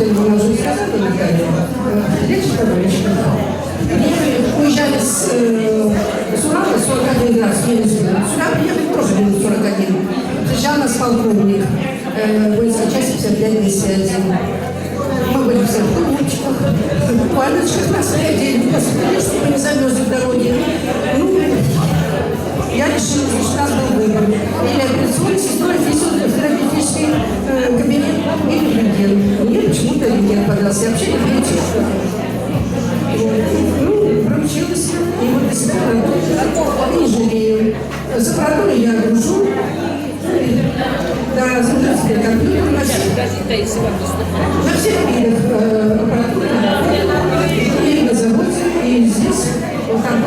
Михаил, легче побольше. Мы уезжали с, э, с Урала, 41 раз, в Минск. Сюда приехали тоже минус 41. Встречал нас полковник, э, воинской части 55-51. Мы были все в клубчиках, в палочках нас ходили, понравился. Я вообще не приучила. Ну, проучилась. И вот до сих пор не жалею. За продоль я гружу. Да, смотрю компьютер. На всех видах э, аппаратуры. И на заводе, и здесь. Вот там